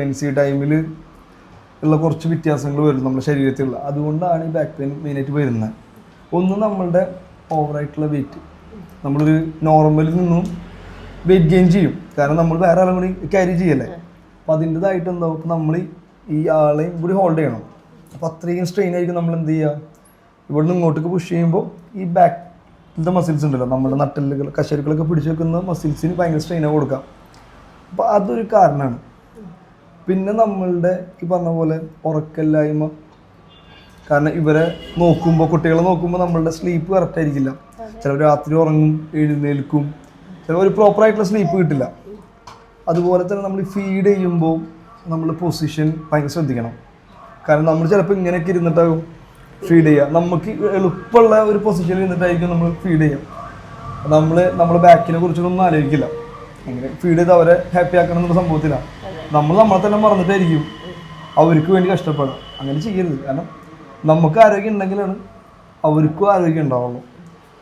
Pregnancy ടൈമിൽ ഉള്ള കുറച്ച് വ്യത്യാസങ്ങൾ വരും നമ്മുടെ ശരീരത്തിലുള്ള. അതുകൊണ്ടാണ് ഈ ബാക്ക് പെയിൻ മെയിനായിട്ട് വരുന്നത്. ഒന്ന് നമ്മളുടെ ഓവറായിട്ടുള്ള വെയിറ്റ് നമ്മളൊരു നോർമലിൽ നിന്നും വെയിറ്റ് ഗെയിൻ ചെയ്യും. കാരണം നമ്മൾ വേറെ ആളും കൂടി ക്യാരി ചെയ്യല്ലേ? അപ്പം അതിന്റെതായിട്ട് എന്താവും ഇപ്പം നമ്മൾ ഈ ആളെയും കൂടി ഹോൾഡ് ചെയ്യണം. അപ്പം അത്രയും സ്ട്രെയിൻ ആയിരിക്കും നമ്മൾ എന്ത് ചെയ്യുക ഇവിടെ നിന്ന് ഇങ്ങോട്ടേക്ക് പുഷ് ചെയ്യുമ്പോൾ ഈ ബാക്കിലത്തെ മസിൽസ് ഉണ്ടല്ലോ നമ്മുടെ നട്ടലുകൾ കശരുക്കളൊക്കെ പിടിച്ചു വെക്കുന്ന മസിൽസിന് ഭയങ്കര സ്ട്രെയിനാണ് കൊടുക്കാം അപ്പോൾ അതൊരു കാരണമാണ്. പിന്നെ നമ്മളുടെ ഈ പറഞ്ഞ പോലെ ഉറക്കല്ലായ്മ കാരണം ഇവരെ നോക്കുമ്പോൾ കുട്ടികളെ നോക്കുമ്പോൾ നമ്മളുടെ സ്ലീപ്പ് കറക്റ്റ് ആയിരിക്കില്ല. ചിലവർ രാത്രി ഉറങ്ങും എഴുന്നേൽക്കും. ചിലവർ പ്രോപ്പർ ആയിട്ടുള്ള സ്ലീപ്പ് കിട്ടില്ല. അതുപോലെ തന്നെ നമ്മൾ ഫീഡ് ചെയ്യുമ്പോൾ നമ്മൾ പൊസിഷൻ ഭയങ്കര ശ്രദ്ധിക്കണം. കാരണം നമ്മൾ ചിലപ്പോൾ ഇങ്ങനെയൊക്കെ ഇരുന്നിട്ടാകും ഫീഡ് ചെയ്യുക. നമുക്ക് എളുപ്പമുള്ള ഒരു പൊസിഷനിൽ ഇരുന്നിട്ടായിരിക്കും നമ്മൾ ഫീഡ് ചെയ്യുക. നമ്മൾ നമ്മുടെ ബാക്കിനെ കുറിച്ചൊന്നും ആലോചിക്കില്ല. അങ്ങനെ ഫീഡ് ചെയ്ത് അവരെ ഹാപ്പി ആക്കണം എന്നുള്ള സംഭവത്തില്ല നമ്മൾ നമ്മളെ തന്നെ മറന്നിട്ടായിരിക്കും. അവർക്ക് വേണ്ടി കഷ്ടപ്പെടാം അങ്ങനെ ചെയ്യരുത്. കാരണം നമുക്ക് ആരോഗ്യം ഉണ്ടെങ്കിലാണ് അവർക്കും ആരോഗ്യം ഉണ്ടാവുള്ളൂ.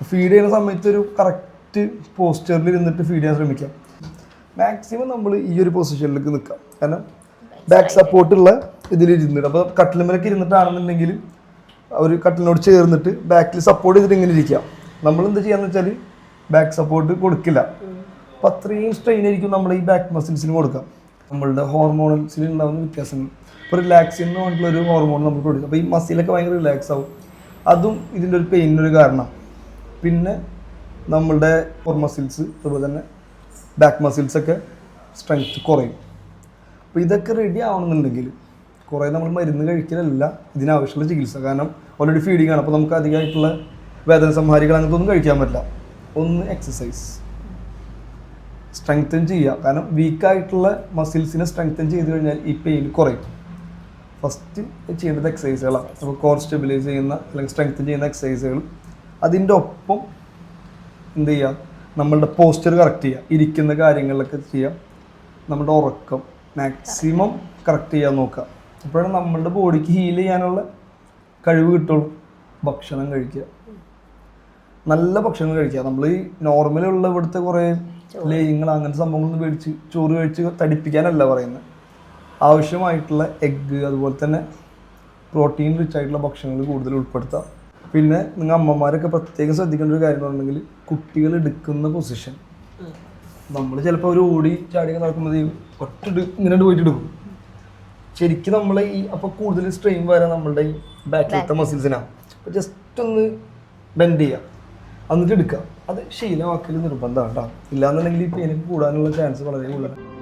ഫീഡ് ചെയ്യുന്ന സമയത്ത് ഒരു കറക്റ്റ് പോസ്റ്ററിൽ ഇരുന്നിട്ട് ഫീഡ് ചെയ്യാൻ ശ്രമിക്കാം. മാക്സിമം നമ്മൾ ഈ ഒരു പൊസിഷനിലേക്ക് നിൽക്കാം കാരണം ബാക്ക് സപ്പോർട്ടുള്ള ഇതിൽ ഇരുന്നിട്ട് അപ്പോൾ കട്ടിലുമലൊക്കെ ഇരുന്നിട്ടാണെന്നുണ്ടെങ്കിൽ അവർ കട്ടിലിനോട് ചേർന്നിട്ട് ബാക്കിൽ സപ്പോർട്ട് ചെയ്തിട്ട് ഇങ്ങനെ ഇരിക്കാം നമ്മൾ എന്ത് ചെയ്യാന്ന് വെച്ചാൽ ബാക്ക് സപ്പോർട്ട് കൊടുക്കില്ല. അപ്പം അത്രയും സ്ട്രെയിൻ ആയിരിക്കും നമ്മൾ ഈ ബാക്ക് മസിൽസിന് കൊടുക്കാം നമ്മളുടെ ഹോർമോണൽസിൽ ഉണ്ടാകുന്ന വ്യത്യാസങ്ങൾ ഇപ്പോൾ റിലാക്സിൻ എന്ന് പറഞ്ഞിട്ടുള്ള ഒരു ഹോർമോൺ നമ്മൾ പ്രൊഡ്യൂസ് അപ്പോൾ ഈ മസിലൊക്കെ ഭയങ്കര റിലാക്സ് ആവും. അതും ഇതിന്റെ ഒരു പെയിനൊരു കാരണം. പിന്നെ നമ്മളുടെ ഫോർ മസിൽസ് അതുപോലെ തന്നെ ബാക്ക് മസിൽസൊക്കെ സ്ട്രെങ്ത് കുറയും. അപ്പോൾ ഇതൊക്കെ റെഡി ആവണമെന്നുണ്ടെങ്കിൽ കുറേ നമ്മൾ മരുന്ന് കഴിക്കലല്ല ഇതിനാവശ്യമുള്ള ചികിത്സ. കാരണം ഓൾറെഡി ഫീഡിങ് ആണ്. അപ്പോൾ നമുക്ക് അധികമായിട്ടുള്ള വേദന സംഹാരികൾ അങ്ങനത്തെ ഒന്നും കഴിക്കാൻ പറ്റില്ല. ഒന്ന് എക്സസൈസ് സ്ട്രെങ്തൻ ചെയ്യുക. കാരണം വീക്കായിട്ടുള്ള മസിൽസിനെ സ്ട്രെങ്തൻ ചെയ്ത് കഴിഞ്ഞാൽ ഈ പെയിൻ കുറയും ഫസ്റ്റ് ചെയ്യേണ്ടത് എക്സസൈസുകളാണ് അപ്പോൾ കോർ സ്റ്റെബിലൈസ് ചെയ്യുന്ന അല്ലെങ്കിൽ സ്ട്രെങ്തൻ ചെയ്യുന്ന എക്സസൈസുകൾ അതിന്റെ ഒപ്പം എന്ത് ചെയ്യുക? നമ്മളുടെ പോസ്റ്റർ കറക്റ്റ് ചെയ്യുക. ഇരിക്കുന്ന കാര്യങ്ങളിലൊക്കെ ചെയ്യുക. നമ്മുടെ ഉറക്കം മാക്സിമം കറക്റ്റ് ചെയ്യാൻ നോക്കുക. അപ്പോഴാണ് നമ്മളുടെ ബോഡിക്ക് ഹീൽ ചെയ്യാനുള്ള കഴിവ് കിട്ടുള്ളൂ. ഭക്ഷണം കഴിക്കുക. നല്ല ഭക്ഷണം കഴിക്കുക. നമ്മൾ ഈ നോർമലുള്ള ഇവിടുത്തെ കുറേ ലേയങ്ങൾ അങ്ങനത്തെ സംഭവങ്ങളൊന്നും മേടിച്ച് ചോറ് കഴിച്ച് തടിപ്പിക്കാനല്ല പറയുന്നത് ആവശ്യമായിട്ടുള്ള എഗ്ഗ് അതുപോലെ തന്നെ പ്രോട്ടീൻ റിച്ച് ആയിട്ടുള്ള ഭക്ഷണങ്ങൾ കൂടുതൽ ഉൾപ്പെടുത്താം. പിന്നെ നിങ്ങൾ അമ്മമാരൊക്കെ പ്രത്യേകം ശ്രദ്ധിക്കേണ്ട ഒരു കാര്യം എന്ന് പറഞ്ഞിട്ടുണ്ടെങ്കിൽ കുട്ടികൾ എടുക്കുന്ന പൊസിഷൻ നമ്മൾ ചിലപ്പോൾ ഒരു ഓടി ചാടിയൊക്കെ നടക്കുമ്പോൾ ഒറ്റ ഇങ്ങനെ പോയിട്ട് എടുക്കും ശരിക്കും നമ്മളെ ഈ അപ്പോൾ കൂടുതൽ സ്ട്രെയിൻ വരാൻ നമ്മളുടെ ഈ ബാക്കിലത്തെ മസിൽസിനാണ് അപ്പോൾ ജസ്റ്റ് ഒന്ന് ബെൻഡ് ചെയ്യുക എന്നിട്ട് എടുക്കുക അത് ശീലമാക്കൽ നിർബന്ധമാണ് കേട്ടോ ഇല്ലാന്നുണ്ടെങ്കിൽ ഈ പേനക്ക് കൂടാനുള്ള ചാൻസ് വളരെ കൂടുതലാണ്